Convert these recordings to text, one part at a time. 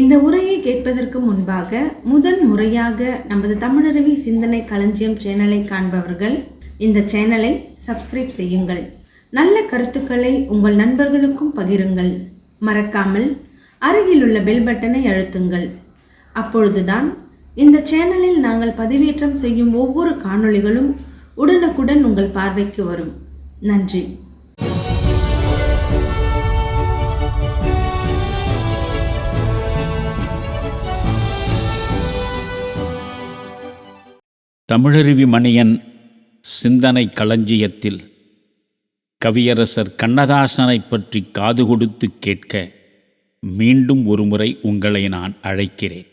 இந்த உரையை கேட்பதற்கு முன்பாக முதன் முறையாக நமது தமிழருவி சிந்தனை களஞ்சியம் சேனலை காண்பவர்கள் இந்த சேனலை சப்ஸ்கிரைப் செய்யுங்கள். நல்ல கருத்துக்களை உங்கள் நண்பர்களுக்கும் பகிருங்கள். மறக்காமல் அருகிலுள்ள பெல் பட்டனை அழுத்துங்கள். அப்பொழுதுதான் இந்த சேனலில் நாங்கள் பதிவேற்றம் செய்யும் ஒவ்வொரு காணொளிகளும் உடனுக்குடன் உங்கள் பார்வைக்கு வரும். நன்றி. தமிழருவி மணியன் சிந்தனை களஞ்சியத்தில் கவியரசர் கண்ணதாசனைப் பற்றி காது கொடுத்து கேட்க மீண்டும் ஒருமுறை உங்களை நான் அழைக்கிறேன்.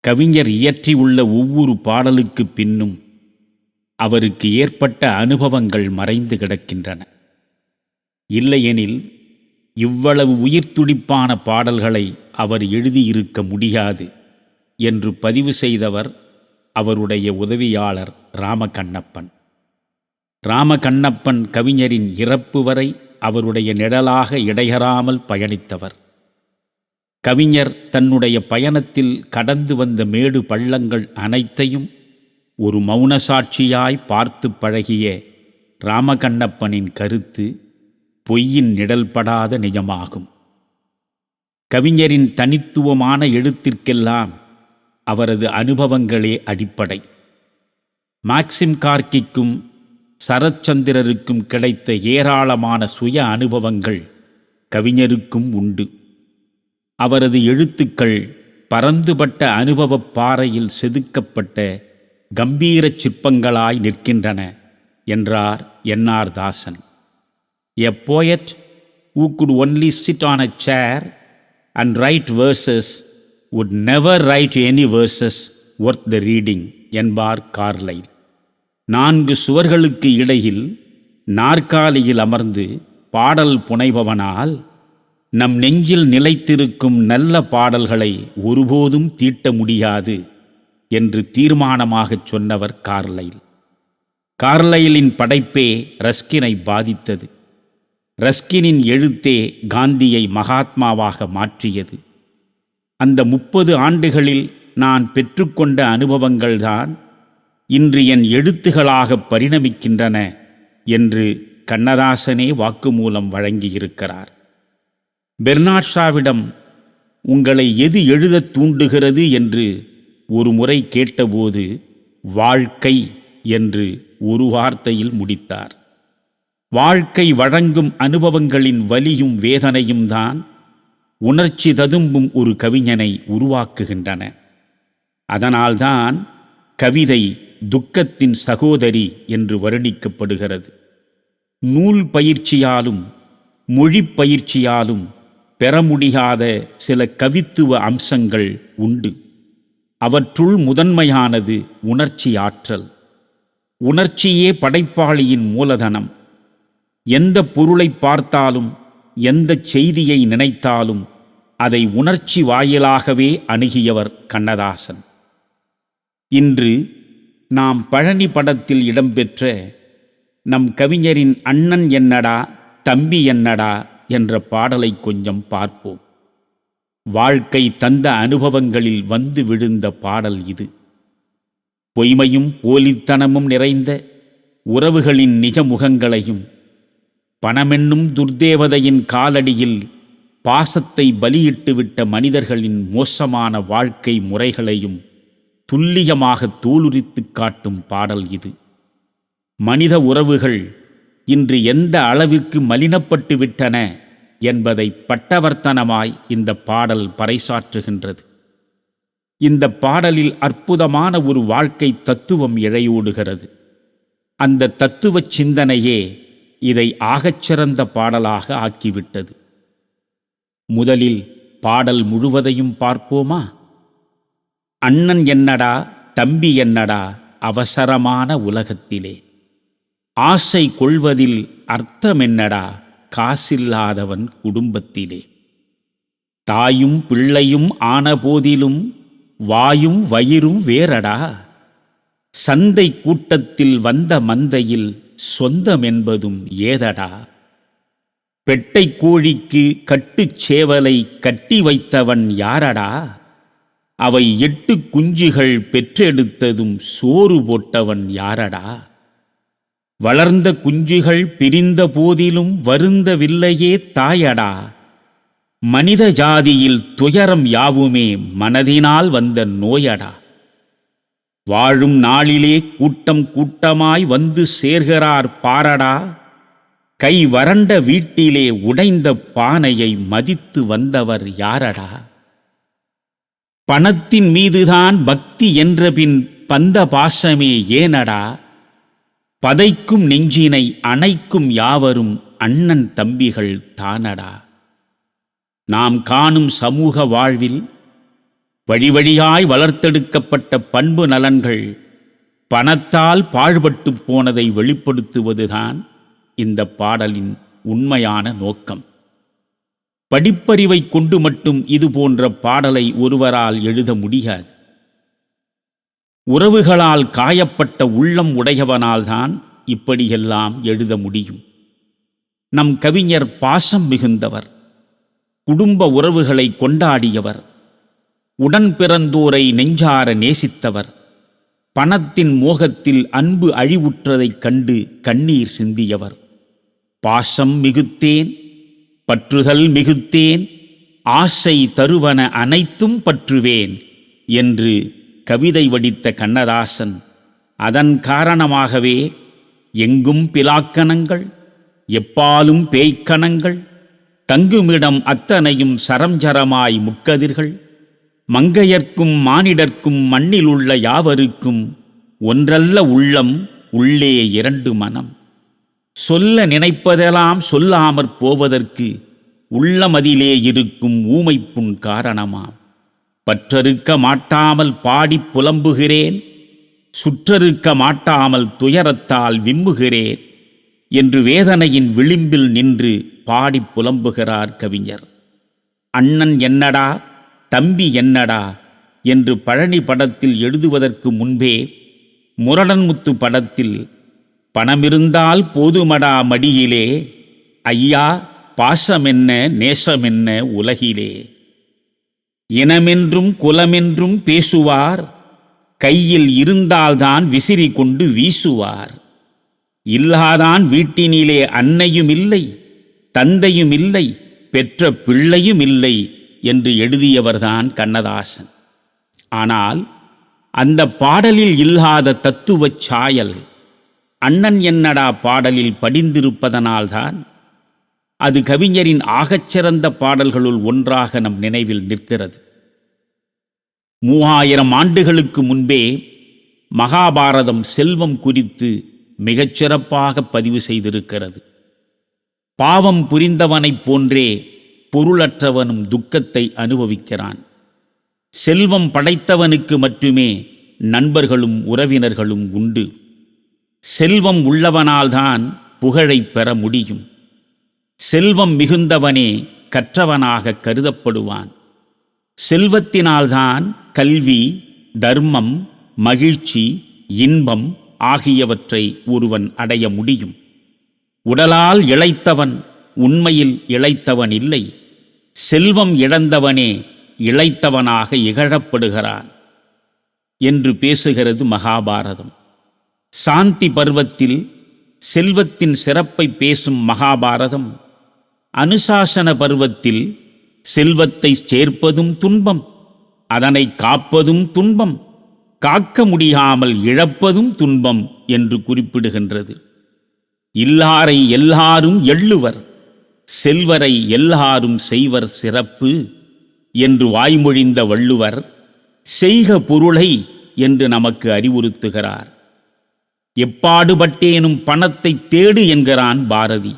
கவிஞர் இயற்றியுள்ள ஒவ்வொரு பாடலுக்கு பின்னும் அவருக்கு ஏற்பட்ட அனுபவங்கள் மறைந்து கிடக்கின்றன. இல்லையெனில் இவ்வளவு உயிர்த்துடிப்பான பாடல்களை அவர் எழுதியிருக்க முடியாது என்று பதிவு செய்தவர் அவருடைய உதவியாளர் ராமகண்ணப்பன். ராமகண்ணப்பன் கவிஞரின் இறப்பு வரை அவருடைய நிழலாக இடையறாமல் பயணித்தவர். கவிஞர் தன்னுடைய பயணத்தில் கடந்து வந்த மேடு பள்ளங்கள் அனைத்தையும் ஒரு மௌன சாட்சியாய் பார்த்து பழகிய ராமகண்ணப்பனின் கருத்து பொய்யின் நிழல்படாத நிஜமாகும். கவிஞரின் தனித்துவமான எழுத்திற்கெல்லாம் அவரது அனுபவங்களே அடிப்படை. மாக்சிம் கார்க்கிக்கும் சரச்சந்திரருக்கும் கிடைத்த ஏராளமான சுய அனுபவங்கள் கவிஞருக்கும் உண்டு. அவரது எழுத்துக்கள் பரந்துபட்ட அனுபவப் பாறையில் செதுக்கப்பட்ட கம்பீரச் சிற்பங்களாய் நிற்கின்றன என்றார் N R Dasan. A poet who could only sit on a chair and write verses would never write any verses worth the reading என்பார் கார்லைல். நான்கு சுவர்களுக்கு இடையில் நாற்காலியில் அமர்ந்து பாடல் புனைபவனால் நம் நெஞ்சில் நிலைத்திருக்கும் நல்ல பாடல்களை ஒருபோதும் தீட்ட முடியாது என்று தீர்மானமாகச் சொன்னவர் கார்லைல். கார்லைலின் படைப்பே ரஸ்கினை பாதித்தது. ரஸ்கினின் எழுத்தே காந்தியை மகாத்மாவாக மாற்றியது. அந்த முப்பது ஆண்டுகளில் நான் பெற்றுக்கொண்ட அனுபவங்கள்தான் இன்று என் எழுத்துகளாக பரிணமிக்கின்றன என்று கண்ணதாசனே வாக்குமூலம் வழங்கியிருக்கிறார். பெர்னாட்ஷாவிடம் உங்களை எது எழுதத் தூண்டுகிறது? என்று ஒரு முறை கேட்டபோது வாழ்க்கை என்று ஒரு வார்த்தையில் முடித்தார். வாழ்க்கை வழங்கும் அனுபவங்களின் வலியும் வேதனையும் தான் உணர்ச்சி ததும்பும் ஒரு கவிஞனை உருவாக்குகின்றன. அதனால்தான் கவிதை துக்கத்தின் சகோதரி என்று வர்ணிக்கப்படுகிறது. நூல் பயிற்சியாலும் மொழி பயிற்சியாலும் பெற முடியாத சில கவித்துவ அம்சங்கள் உண்டு. அவற்றுள் முதன்மையானது உணர்ச்சி ஆற்றல். உணர்ச்சியே படைப்பாளியின் மூலதனம். எந்த பொருளை பார்த்தாலும் எந்த செய்தியை நினைத்தாலும் அதை உணர்ச்சி வாயிலாகவே அணுகியவர் கண்ணதாசன். இன்று நாம் பழனி படத்தில் இடம்பெற்ற நம் கவிஞரின் அண்ணன் என்னடா தம்பி என்னடா என்ற பாடலை கொஞ்சம் பார்ப்போம். வாழ்க்கை தந்த அனுபவங்களில் வந்து விழுந்த பாடல் இது. பொய்மையும் போலித்தனமும் நிறைந்த உறவுகளின் நிஜ முகங்களையும் பணமென்னும் துர்தேவதையின் காலடியில் பாசத்தை பலியிட்டுவிட்ட மனிதர்களின் மோசமான வாழ்க்கை முறைகளையும் துல்லியமாக தோலுரித்துக் காட்டும் பாடல் இது. மனித உறவுகள் இன்று எந்த அளவிற்கு மலினப்பட்டு விட்டன என்பதை பட்டவர்த்தனமாய் இந்த பாடல் பறைசாற்றுகின்றது. இந்த பாடலில் அற்புதமான ஒரு வாழ்க்கை தத்துவம் இழையூடுகிறது. அந்த தத்துவச் சிந்தனையே இதை ஆகச்சிறந்த பாடலாக ஆக்கிவிட்டது. முதலில் பாடல் முழுவதையும் பார்ப்போமா? அண்ணன் என்னடா தம்பி என்னடா அவசரமான உலகத்திலே? ஆசை கொள்வதில் அர்த்தமென்னடா காசில்லாதவன் குடும்பத்திலே? தாயும் பிள்ளையும் ஆன போதிலும் வாயும் வயிறும் வேறடா? சந்தை கூட்டத்தில் வந்த மந்தையில் சொந்தமென்பதும் ஏதடா? பெட்டை கோழிக்கு கட்டுச் சேவலை கட்டி வைத்தவன் யாரடா? அவை எட்டு குஞ்சுகள் பெற்றெடுத்ததும் சோறு போட்டவன் யாரடா? வளர்ந்த குஞ்சுகள் பிரிந்த போதிலும் வருந்தவில்லையே தாயடா? மனித ஜாதியில் துயரம் யாவுமே மனதினால் வந்த நோயடா? வாழும் நாளிலே கூட்டம் கூட்டமாய் வந்து சேர்கிறார் பாரடா? கை வறண்ட வீட்டிலே உடைந்த பானையை மதித்து வந்தவர் யாரடா? பணத்தின் மீதுதான் பக்தி என்ற பின் பந்த பாசமே ஏனடா? பதைக்கும் நெஞ்சினை அணைக்கும் யாவரும் அண்ணன் தம்பிகள் தானடா? நாம் காணும் சமூக வாழ்வில் வழி வழியாய் வளர்த்தெடுக்கப்பட்ட பண்பு நலன்கள் பணத்தால் பாழ்பட்டு போனதை வெளிப்படுத்துவதுதான். இந்த பாடலின் உண்மையான நோக்கம். படிப்பறிவை கொண்டு மட்டும் இது போன்ற பாடலை ஒருவரால் எழுத முடியாது. உறவுகளால் காயப்பட்ட உள்ளம் உடையவனால்தான் இப்படியெல்லாம் எழுத முடியும். நம் கவிஞர் பாசம் மிகுந்தவர். குடும்ப உறவுகளை கொண்டாடியவர். உடன் பிறந்தோரை நெஞ்சார நேசித்தவர். பணத்தின் மோகத்தில் அன்பு அழிவுற்றதைக் கண்டு கண்ணீர் சிந்தியவர். பாசம் மிகுத்தேன் பற்றுதல் மிகுத்தேன் ஆசை தருவன அனைத்தும் பற்றுவேன் என்று கவிதை வடித்த கண்ணதாசன் அதன் காரணமாகவே எங்கும் பிலாக்கணங்கள் எப்பாலும் பேய்க்கணங்கள் தங்குமிடம் அத்தனையும் சரஞ்சரமாய் முக்கதிர்கள் மங்கையர்க்கும் மானிடர்க்கும் மண்ணிலுள்ள யாவருக்கும் ஒன்றல்ல உள்ளம் உள்ளே இரண்டு மனம். சொல்ல நினைப்பதெல்லாம் சொல்லாமற் போவதற்கு உள்ளமதிலே இருக்கும் ஊமைப்புண் காரணமாம் பற்றறுக்க மாட்டாமல் பாடிப் புலம்புகிறேன் சுற்றறுக்க மாட்டாமல் துயரத்தால் விம்முகிறேன் என்று வேதனையின் விளிம்பில் நின்று பாடிப் புலம்புகிறார் கவிஞர். அண்ணன் என்னடா தம்பி என்னடா என்று பழனி படத்தில் எழுதுவதற்கு முன்பே முரடன்முத்து படத்தில் பணமிருந்தால் போதுமடா மடியிலே. ஐயா பாசமென்ன நேசமென்ன உலகிலே. இனமென்றும் குலமென்றும் பேசுவார் கையில் இருந்தால்தான் விசிறி கொண்டு வீசுவார். இல்லாதான் வீட்டினிலே அன்னையும் இல்லை தந்தையும் இல்லை பெற்ற பிள்ளையும் இல்லை என்று எழுதியவர்தான் கண்ணதாசன். ஆனால் அந்த பாடலில் இல்லாத தத்துவச் சாயல் அண்ணன் என்னடா பாடலில் படிந்திருப்பதனால்தான்? அது கவிஞரின் ஆகச்சிறந்த பாடல்களுள் ஒன்றாக நம் நினைவில் நிற்கிறது. மூவாயிரம் ஆண்டுகளுக்கு முன்பே மகாபாரதம் செல்வம் குறித்து மிகச்சிறப்பாக பதிவு செய்திருக்கிறது. பாவம் புரிந்தவனைப் போன்றே பொருளற்றவனும் துக்கத்தை அனுபவிக்கிறான். செல்வம் படைத்தவனுக்கு மட்டுமே நண்பர்களும் உறவினர்களும் உண்டு. செல்வம் உள்ளவனால்தான் புகழைப் பெற முடியும். செல்வம் மிகுந்தவனே கற்றவனாக கருதப்படுவான். செல்வத்தினால்தான் கல்வி தர்மம் மகிழ்ச்சி இன்பம் ஆகியவற்றை ஒருவன் அடைய முடியும். உடலால் இழைத்தவன் உண்மையில் இழைத்தவன் இல்லை செல்வம் இழந்தவனே இளைத்தவனாக இகழப்படுகிறான். என்று பேசுகிறது மகாபாரதம். சாந்தி பர்வத்தில் செல்வத்தின் சிறப்பை பேசும் மகாபாரதம். அனுசாசன பருவத்தில் செல்வத்தை சேர்ப்பதும் துன்பம். அதனை காப்பதும் துன்பம். காக்க முடியாமல் இழப்பதும் துன்பம் என்று குறிப்பிடுகின்றது. இல்லாரை எல்லாரும் எள்ளுவர் செல்வரை எல்லாரும் செய்வர் சிறப்பு என்று வாய்மொழிந்த வள்ளுவர் செய்க பொருளை என்று நமக்கு அறிவுறுத்துகிறார். எப்பாடுபட்டேனும் பணத்தை தேடு என்கிறான் பாரதி.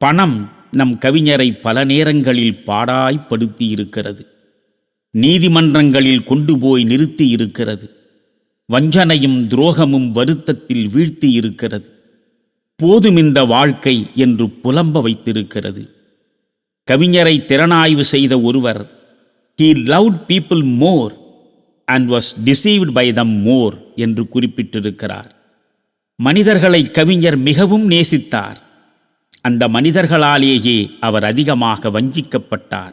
பணம் நம் கவிஞரை பல நேரங்களில் பாடாய்ப்படுத்தி இருக்கிறது நீதிமன்றங்களில் கொண்டு போய் நிறுத்தி இருக்கிறது வஞ்சனையும் துரோகமும் வருத்தத்தில் வீழ்த்தி இருக்கிறது போதும் இந்த வாழ்க்கை என்று புலம்ப வைத்திருக்கிறது. கவிஞரை திறனாய்வு செய்த ஒருவர் he loved people more and was deceived by them more என்று குறிப்பிட்டிருக்கிறார். மனிதர்களை கவிஞர் மிகவும் நேசித்தார். அந்த மனிதர்களாலேயே அவர் அதிகமாக வஞ்சிக்கப்பட்டார்.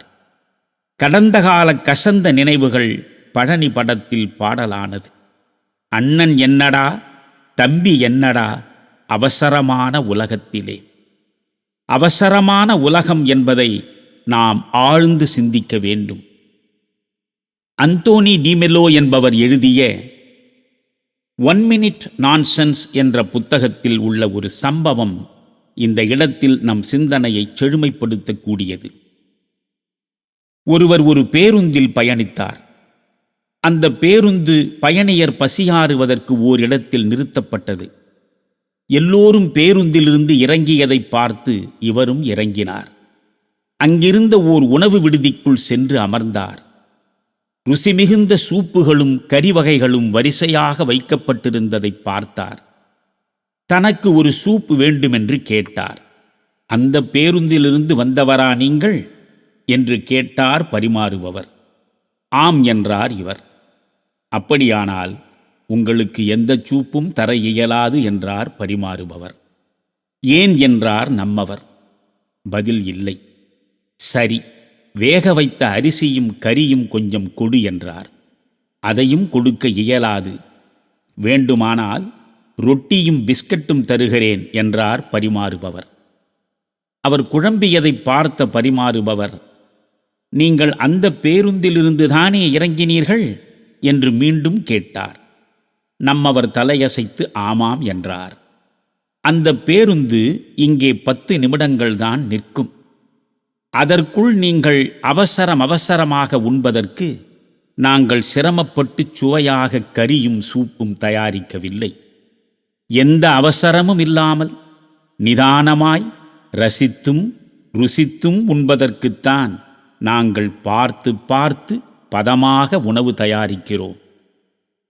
கடந்த கால கசந்த நினைவுகள் பழனி படத்தில் பாடலானது. அண்ணன் என்னடா தம்பி என்னடா அவசரமான உலகத்திலே. அவசரமான உலகம் என்பதை நாம் ஆழ்ந்து சிந்திக்க வேண்டும் அந்தோனி டிமெலோ என்பவர் எழுதிய ஒன் மினிட் நான்சென்ஸ் என்ற புத்தகத்தில் உள்ள ஒரு சம்பவம் இந்த இடத்தில் நம் சிந்தனையை செழுமைப்படுத்தக்கூடியது. ஒருவர் ஒரு பேருந்தில் பயணித்தார். அந்த பேருந்து பயணியர் பசியாறுவதற்கு ஓரிடத்தில் நிறுத்தப்பட்டது. எல்லோரும் பேருந்திலிருந்து இறங்கியதை பார்த்து இவரும் இறங்கினார். அங்கிருந்த ஓர் உணவு விடுதிக்குள் சென்று அமர்ந்தார். ருசி மிகுந்த சூப்புகளும் கறி வகைகளும் வரிசையாக வைக்கப்பட்டிருந்ததை பார்த்தார். தனக்கு ஒரு சூப் வேண்டுமென்று கேட்டார். அந்த பேருந்திலிருந்து வந்தவரா நீங்கள்? என்று கேட்டார் பரிமாறுபவர். ஆம் என்றார் இவர். அப்படியானால் உங்களுக்கு எந்த சூப்பும் தர இயலாது என்றார் பரிமாறுபவர். ஏன் என்றார் நம்மவர். பதில் இல்லை. சரி. வேக வைத்த அரிசியும் கரியும் கொஞ்சம் கொடு என்றார். அதையும் கொடுக்க இயலாது. வேண்டுமானால் ரொட்டியும் பிஸ்கட்டும் தருகிறேன் என்றார் பரிமாறுபவர். அவர் குழம்பியதை பார்த்த பரிமாறுபவர் நீங்கள் அந்த பேருந்திலிருந்து தானே இறங்கினீர்கள்? என்று மீண்டும் கேட்டார். நம்மவர் தலையசைத்து ஆமாம் என்றார். அந்த பேருந்து இங்கே பத்து நிமிடங்கள்தான் நிற்கும். அதற்குள் நீங்கள் அவசரம் அவசரமாக உண்பதற்கு நாங்கள் சிரமப்பட்டு சுவையாக கறியும் சூப்பும் தயாரிக்கவில்லை. எந்த அவசரமும் இல்லாமல் நிதானமாய் ரசித்தும் ருசித்தும் உண்பதற்குத்தான் நாங்கள் பார்த்து பார்த்து பதமாக உணவு தயாரிக்கிறோம்.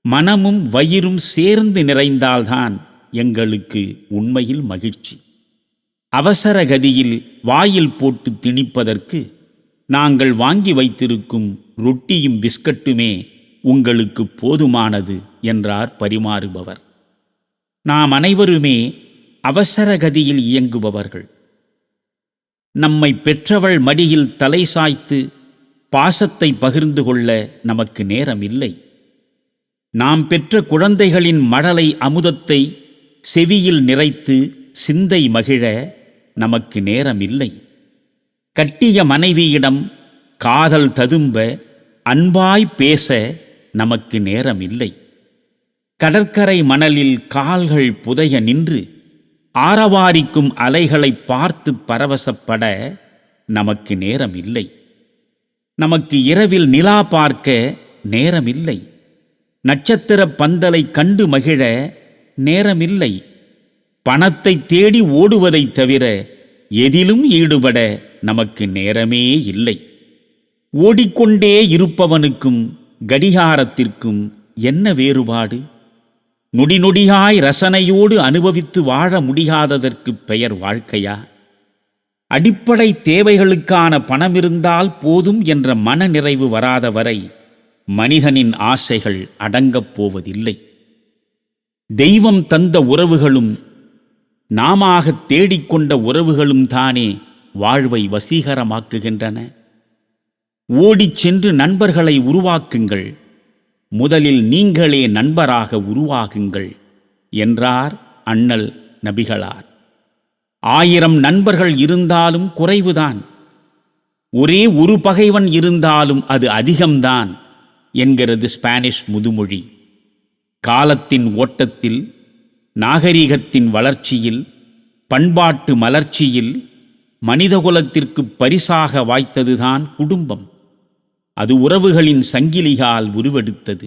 மனமும் வயிறும் சேர்ந்து நிறைந்தால்தான் எங்களுக்கு உண்மையில் மகிழ்ச்சி. அவசர கதியில் வாயில் போட்டு திணிப்பதற்கு நாங்கள் வாங்கி வைத்திருக்கும் ரொட்டியும் பிஸ்கட்டுமே உங்களுக்கு போதுமானது என்றார் பரிமாறுபவர். நாம் அனைவருமே அவசர கதியில் இயங்குபவர்கள். நம்மை பெற்றவள் மடியில் தலை சாய்த்து பாசத்தை பகிர்ந்து கொள்ள நமக்கு நேரம் இல்லை நாம் பெற்ற குழந்தைகளின் மடலை அமுதத்தை செவியில் நிறைத்து சிந்தை மகிழ நமக்கு நேரம் இல்லை கட்டிய மனைவியிடம் காதல் ததும்ப அன்பாய் பேச நமக்கு நேரம் இல்லை கடற்கரை மணலில் கால்கள் புதைய நின்று ஆரவாரிக்கும் அலைகளை பார்த்து பரவசப்பட நமக்கு நேரம் இல்லை நமக்கு இரவில் நிலா பார்க்க நேரமில்லை. நட்சத்திர பந்தலை கண்டு மகிழ நேரமில்லை. பணத்தை தேடி ஓடுவதைத் தவிர எதிலும் ஈடுபட நமக்கு நேரமே இல்லை. ஓடிக்கொண்டே இருப்பவனுக்கும் கடிகாரத்திற்கும் என்ன வேறுபாடு? நொடி நொடியாய் ரசனையோடு அனுபவித்து வாழ முடியாததற்கு பெயர் வாழ்க்கையா? அடிப்படை தேவைகளுக்கான பணம் இருந்தால் போதும் என்ற மனநிறைவு வராத வரை மனிதனின் ஆசைகள் அடங்கப் போவதில்லை. தெய்வம் தந்த உறவுகளும் நாம தேடிக்கொண்ட உறவுகளும் தானே வாழ்வை வசீகரமாக்குகின்றன. ஓடிச் சென்று நண்பர்களை உருவாக்குங்கள். முதலில் நீங்களே நண்பராக உருவாகுங்கள் என்றார் அண்ணல் நபிகளார். ஆயிரம் நண்பர்கள் இருந்தாலும் குறைவுதான். ஒரே ஒரு பகைவன் இருந்தாலும் அது அதிகம்தான் என்கிறது ஸ்பானிஷ் முதுமொழி. காலத்தின் ஓட்டத்தில் நாகரிகத்தின் வளர்ச்சியில் பண்பாட்டு மலர்ச்சியில் மனிதகுலத்திற்கு பரிசாக வாய்த்ததுதான் குடும்பம். அது உறவுகளின் சங்கிலியால் உருவெடுத்தது.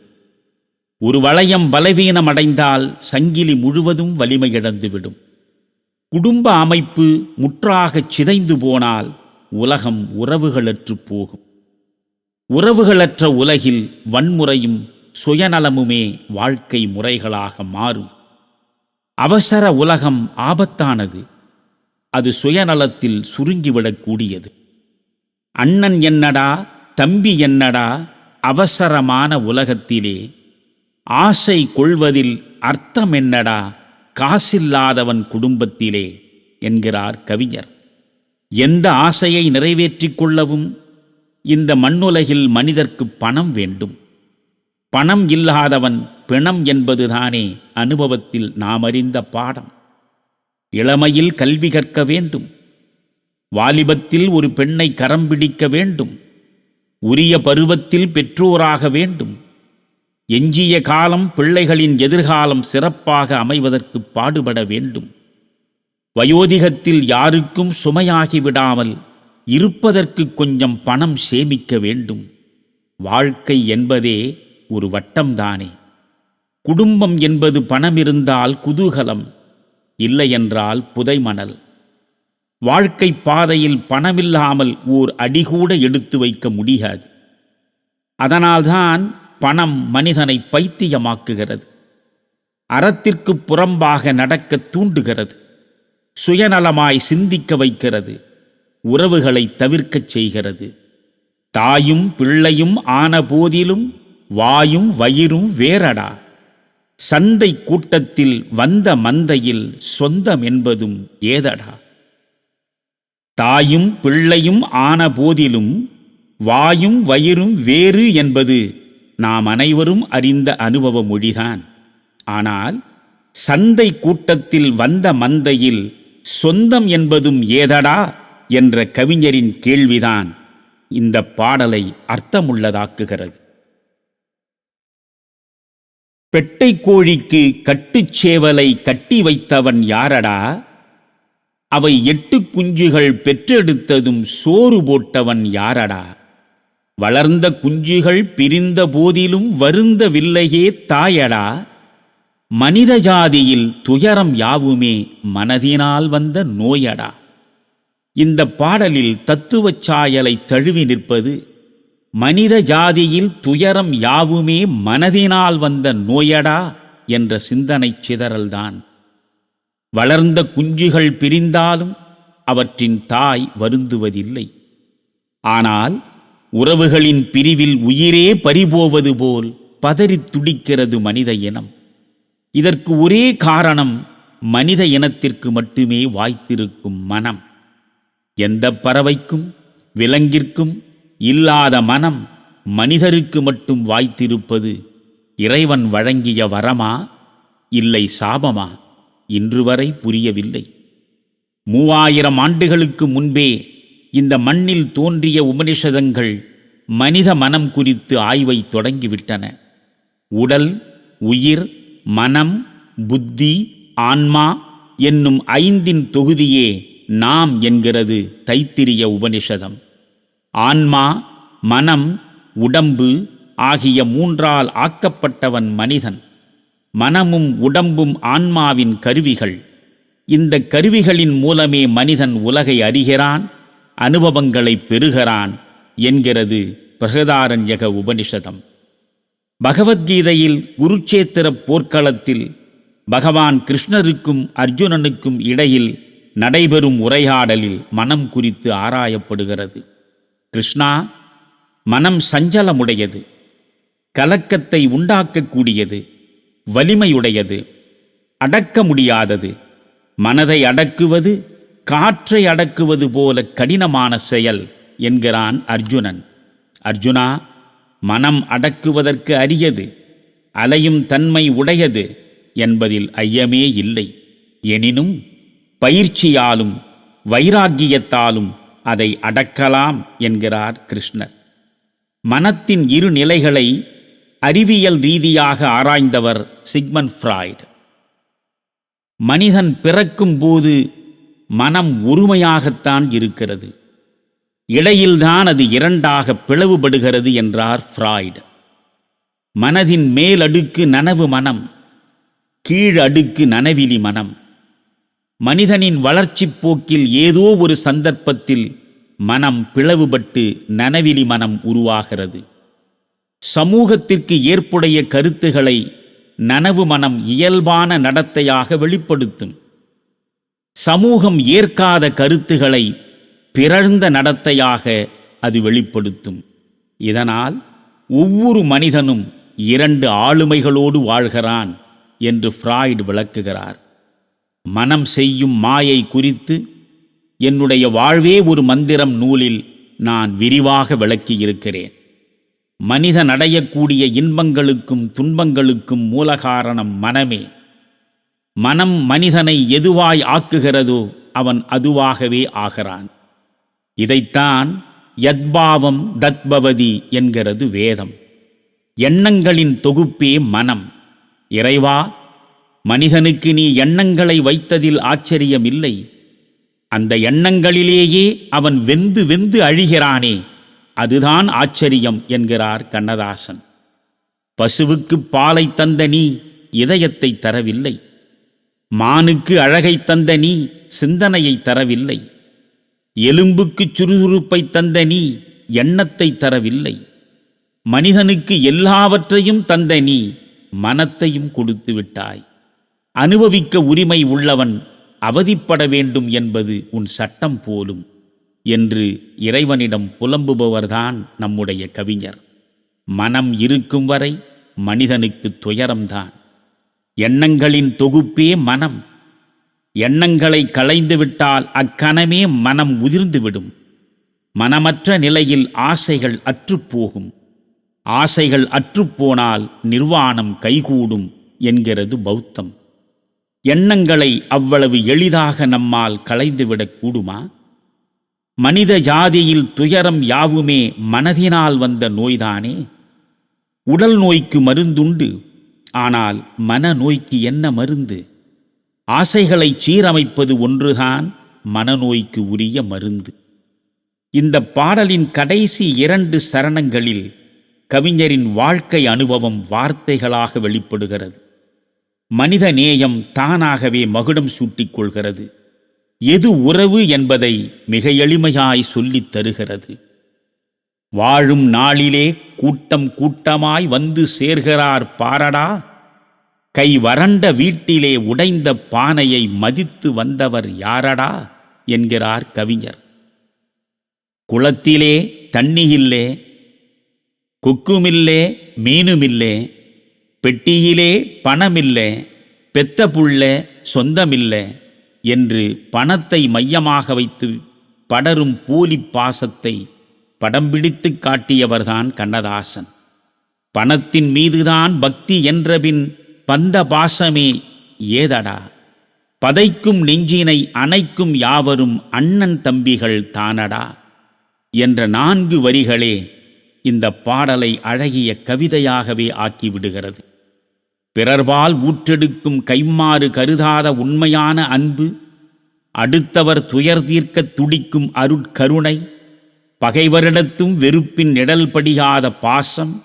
ஒரு வளையம் பலவீனமடைந்தால் சங்கிலி முழுவதும் வலிமையிழந்துவிடும். குடும்ப அமைப்பு முற்றாகச் சிதைந்து போனால் உலகம் உறவுகளற்றுப் போகும். உறவுகளற்ற உலகில் வன்முறையும் சுயநலமுமே வாழ்க்கை முறைகளாக மாறும். அவசர உலகம் ஆபத்தானது. அது சுயநலத்தில் சுருங்கிவிடக்கூடியது. அண்ணன் என்னடா தம்பி என்னடா அவசரமான உலகத்திலே ஆசை கொள்வதில் அர்த்தம் என்னடா காசில்லாதவன் குடும்பத்திலே என்கிறார் கவிஞர். எந்த ஆசையை நிறைவேற்றிக் கொள்ளவும் இந்த மண்ணுலகில் மனிதர்க்கு பணம் வேண்டும். பணம் இல்லாதவன் பிணம் என்பதுதானே அனுபவத்தில் நாம் அறிந்த பாடம். இளமையில் கல்வி கற்க வேண்டும். வாலிபத்தில் ஒரு பெண்ணை கரம் பிடிக்க வேண்டும். உரிய பருவத்தில் பெற்றோராக வேண்டும். எஞ்சிய காலம் பிள்ளைகளின் எதிர்காலம் சிறப்பாக அமைவதற்கு பாடுபட வேண்டும். வயோதிகத்தில் யாருக்கும் சுமையாகி விடாமல் இருப்பதற்கு கொஞ்சம் பணம் சேமிக்க வேண்டும். வாழ்க்கை என்பதே ஒரு வட்டம்தானே குடும்பம் என்பது பணம் இருந்தால் குதூகலம் இல்லையென்றால் புதைமணல். வாழ்க்கை பாதையில் பணமில்லாமல் ஓர் அடிகூட எடுத்து வைக்க முடியாது. அதனால்தான் பணம் மனிதனை பைத்தியமாக்குகிறது. அறத்திற்கு புறம்பாக நடக்க தூண்டுகிறது. சுயநலமாய் சிந்திக்க வைக்கிறது. உறவுகளை தவிர்க்கச் செய்கிறது. தாயும் பிள்ளையும் ஆன போதிலும் வாயும் வயிறும் வேறடா. சந்தை கூட்டத்தில் வந்த மந்தையில் சொந்தம் என்பதும் ஏதடா. தாயும் பிள்ளையும் ஆன போதிலும் வாயும் வயிறும் வேறு என்பது நாம் அனைவரும் அறிந்த அனுபவ மொழிதான். ஆனால் சந்தை கூட்டத்தில் வந்த மந்தையில் சொந்தம் என்பதும் ஏதடா என்ற கவிஞரின் கேள்விதான் இந்த பாடலை அர்த்தமுள்ளதாக்குகிறது. பெட்டை கோழிக்கு கட்டுச்சேவலை கட்டி வைத்தவன் யாரடா? அவை எட்டு குஞ்சுகள் பெற்றெடுத்ததும் சோறு போட்டவன் யாரடா? வளர்ந்த குஞ்சுகள் பிரிந்த போதிலும் வருந்தவில்லையே தாயடா? மனித ஜாதியில் துயரம் யாவுமே மனதினால் வந்த நோயடா? இந்த பாடலில் தத்துவச் சாயலை தழுவி நிற்பது மனித ஜாதியில் துயரம் யாவுமே மனதினால் வந்த நோயடா என்ற சிந்தனை சிதறல்தான். வளர்ந்த குஞ்சுகள் பிரிந்தாலும் அவற்றின் தாய் வருந்துவதில்லை. ஆனால் உறவுகளின் பிரிவில் உயிரே பறிபோவது போல் பதறித் துடிக்கிறது மனித இனம். இதற்கு ஒரே காரணம் மனித இனத்திற்கு மட்டுமே வாய்த்திருக்கும் மனம். எந்த பறவைக்கும் விலங்கிற்கும் இல்லாத மனம் மனிதருக்கு மட்டும் வாய்த்திருப்பது இறைவன் வழங்கிய வரமா இல்லை சாபமா இன்று வரை புரியவில்லை. மூவாயிரம் ஆண்டுகளுக்கு முன்பே இந்த மண்ணில் தோன்றிய உபனிஷதங்கள் மனித மனம் குறித்து ஆய்வை தொடங்கிவிட்டன. உடல் உயிர் மனம் புத்தி ஆன்மா என்னும் ஐந்தின் தொகுதியே நாம் என்கிறது தைத்திரிய உபனிஷதம். ஆன்மா மனம் உடம்பு ஆகிய மூன்றால் ஆக்கப்பட்டவன் மனிதன். மனமும் உடம்பும் ஆன்மாவின் கருவிகள். இந்த கருவிகளின் மூலமே மனிதன் உலகை அறிகிறான் அனுபவங்களை பெறுகிறான் என்கிறது பிரகதாரண்யக உபனிஷதம். பகவத்கீதையில் குருச்சேத்திர போர்க்களத்தில் பகவான் கிருஷ்ணருக்கும் அர்ஜுனனுக்கும் இடையில் நடைபெறும் உரையாடலில் மனம் குறித்து ஆராயப்படுகிறது. கிருஷ்ணா மனம் சஞ்சலமுடையது கலக்கத்தை உண்டாக்கக்கூடியது வலிமையுடையது அடக்க முடியாதது மனதை அடக்குவது காற்றை அடக்குவது போல கடினமான செயல் என்கிறான் அர்ஜுனன். அர்ஜுனா மனம் அடக்குவதற்கு அரியது அலையும் தன்மை உடையது என்பதில் ஐயமே இல்லை. எனினும் பயிற்சியாலும் வைராக்கியத்தாலும் அதை அடக்கலாம் என்கிறார் கிருஷ்ணர். மனத்தின் இரு நிலைகளை அறிவியல் ரீதியாக ஆராய்ந்தவர் சிக்மன் ஃப்ராய்டு. மனிதன் பிறக்கும் போது மனம் ஒருமையாகத்தான் இருக்கிறது. இடையில்தான் அது இரண்டாக பிளவுபடுகிறது என்றார் ஃப்ராய்டு. மனதின் மேலடுக்கு நனவு மனம் கீழ் அடுக்கு நனவிலி மனம். மனிதனின் வளர்ச்சிப் போக்கில் ஏதோ ஒரு சந்தர்ப்பத்தில் மனம் பிளவுபட்டு நனவிலி மனம் உருவாகிறது. சமூகத்திற்கு ஏற்புடைய கருத்துகளை நனவு மனம் இயல்பான நடத்தையாக வெளிப்படுத்தும். சமூகம் ஏற்காத கருத்துகளை பிறழ்ந்த நடத்தையாக அது வெளிப்படுத்தும். இதனால் ஒவ்வொரு மனிதனும் இரண்டு ஆளுமைகளோடு வாழ்கிறான் என்று ஃப்ராய்டு விளக்குகிறார். மனம் செய்யும் மாயை குறித்து என்னுடைய வாழ்வே ஒரு மந்திரம் நூலில் நான் விரிவாக விளக்கியிருக்கிறேன். மனிதன் அடையக்கூடிய இன்பங்களுக்கும் துன்பங்களுக்கும் மூலகாரணம் மனமே. மனம் மனிதனை எதுவாய் ஆக்குகிறதோ அவன் அதுவாகவே ஆகிறான். இதைத்தான் யத்பாவம் தத்பவதி என்கிறது வேதம். எண்ணங்களின் தொகுப்பே மனம். இறைவா மனிதனுக்கு நீ எண்ணங்களை வைத்ததில் ஆச்சரியமில்லை. அந்த எண்ணங்களிலேயே அவன் வெந்து வெந்து அழிகிறானே. அதுதான் ஆச்சரியம் என்கிறார் கண்ணதாசன். பசுவுக்கு பாலை தந்த நீ இதயத்தை தரவில்லை. மானுக்கு அழகை தந்த நீ சிந்தனையை தரவில்லை. எலும்புக்கு சுறுசுறுப்பை தந்த நீ எண்ணத்தை தரவில்லை. மனிதனுக்கு எல்லாவற்றையும் தந்த நீ மனத்தையும் கொடுத்து விட்டாய். அனுபவிக்க உரிமை உள்ளவன் அவதிப்பட வேண்டும் என்பது உன் சட்டம் போலும் என்று இறைவனிடம் புலம்புபவர்தான் நம்முடைய கவிஞர். மனம் இருக்கும் வரை மனிதனுக்கு துயரம்தான். எண்ணங்களின் தொகுப்பே மனம். எண்ணங்களை களைந்துவிட்டால் அக்கணமே மனம் உதிர்ந்துவிடும். மனமற்ற நிலையில் ஆசைகள் அற்றுப்போகும் ஆசைகள் அற்றுப்போனால் நிர்வாணம் கைகூடும் என்கிறது பௌத்தம். எண்ணங்களை அவ்வளவு எளிதாக நம்மால் களைந்துவிடக் கூடுமா? மனித ஜாதியில் துயரம் யாவுமே மனதினால் வந்த நோய்தானே? உடல் நோய்க்கு மருந்துண்டு ஆனால் மனநோய்க்கு என்ன மருந்து? ஆசைகளை சீரமைப்பது ஒன்றுதான் மனநோய்க்கு உரிய மருந்து. இந்த பாடலின் கடைசி இரண்டு சரணங்களில் கவிஞரின் வாழ்க்கை அனுபவம் வார்த்தைகளாக வெளிப்படுகிறது. மனித நேயம் தானாகவே மகுடம் சூட்டிக் கொள்கிறது எது உறவு என்பதை மிக எளிமையாய் சொல்லித் தருகிறது. வாழும் நாளிலே கூட்டம் கூட்டமாய் வந்து சேர்கிறார் பாரடா. கை வறண்ட வீட்டிலே உடைந்த பானையை மதித்து வந்தவர் யாரடா? என்கிறார் கவிஞர். குளத்திலே தண்ணியில்லே கொக்குமில்லே மீனுமில்லே பெட்டியிலே பணமில்லை பெத்த புள்ள சொந்தமில்லை என்று பணத்தை மையமாக வைத்து படரும் போலி பாசத்தை படம் பிடித்து காட்டியவர்தான் கண்ணதாசன். பணத்தின் மீதுதான் பக்தி என்றபின் பந்த பாசமே ஏதடா? பதைக்கும் நெஞ்சினை அணைக்கும் யாவரும் அண்ணன் தம்பிகள் தானடா? என்ற நான்கு வரிகளே இந்த பாடலை அழகிய கவிதையாகவே ஆக்கிவிடுகிறது பிறர்பால் ஊற்றெடுக்கும் கைமாறு கருதாத உண்மையான அன்பு அடுத்தவர் துயர் தீர்க்க துடிக்கும் அருட்கருணை பகைவரிடத்தும் வெறுப்பின் நிழல் படியாத பாசம்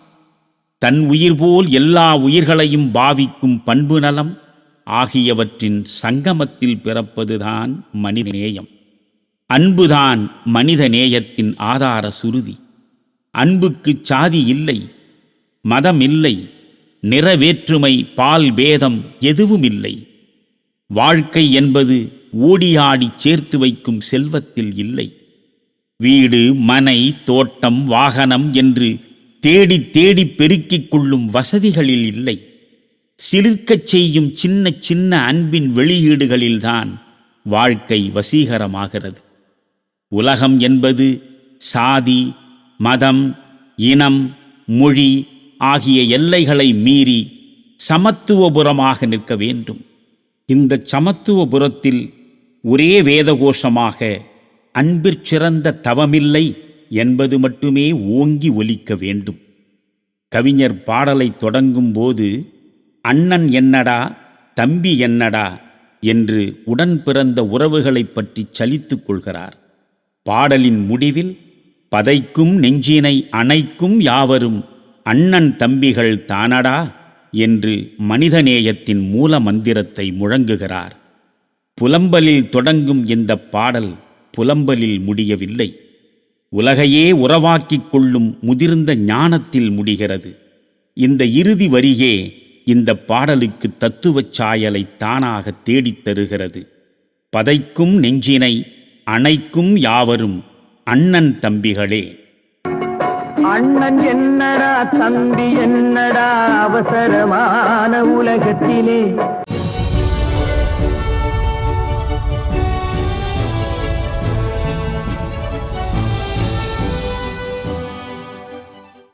தன் உயிர் போல் எல்லா உயிர்களையும் பாவிக்கும் பண்பு நலம் ஆகியவற்றின் சங்கமத்தில் பிறப்பதுதான் மனிதநேயம் அன்புதான் மனித நேயத்தின் ஆதார சுருதி. அன்புக்குச் சாதி இல்லை மதம் இல்லை நிறவேற்றுமை பால் பேதம் எதுவுமில்லை. வாழ்க்கை என்பது ஓடியாடி சேர்த்து வைக்கும் செல்வத்தில் இல்லை. வீடு மனை தோட்டம் வாகனம் என்று தேடி தேடி பெருக்கிக் கொள்ளும் வசதிகளில் இல்லை. சிலிர்க்கச் செய்யும் சின்ன சின்ன அன்பின் வெளியீடுகளில்தான் வாழ்க்கை வசீகரமாகிறது. உலகம் என்பது சாதி மதம் இனம் மொழி ஆகிய எல்லைகளை மீறி சமத்துவபுரமாக நிற்க வேண்டும். இந்த சமத்துவபுரத்தில் ஒரே வேதகோஷமாக அன்பிற்சிறந்த தவமில்லை என்பது மட்டுமே ஓங்கி ஒலிக்க வேண்டும். கவிஞர் பாடலை தொடங்கும்போது அண்ணன் என்னடா தம்பி என்னடா என்று உடன் பிறந்த உறவுகளைப் பற்றி சலித்துக் கொள்கிறார். பாடலின் முடிவில் பதைக்கும் நெஞ்சினை அணைக்கும் யாவரும் அண்ணன் தம்பிகள் தானடா? என்று மனிதநேயத்தின் மூல மந்திரத்தை முழங்குகிறார். புலம்பலில் தொடங்கும் இந்த பாடல் புலம்பலில் முடியவில்லை. உலகையே உறவாக்கிக் கொள்ளும் முதிர்ந்த ஞானத்தில் முடிகிறது. இந்த இறுதி வரியே இந்த பாடலுக்கு தத்துவச் சாயலை தானாக தேடித் தருகிறது. பதைக்கும் நெஞ்சினை அணைக்கும் யாவரும் அண்ணன் தம்பிகளே. அண்ணன் என்னடா தம்பி என்னடா அவசரமான உலகத்திலே?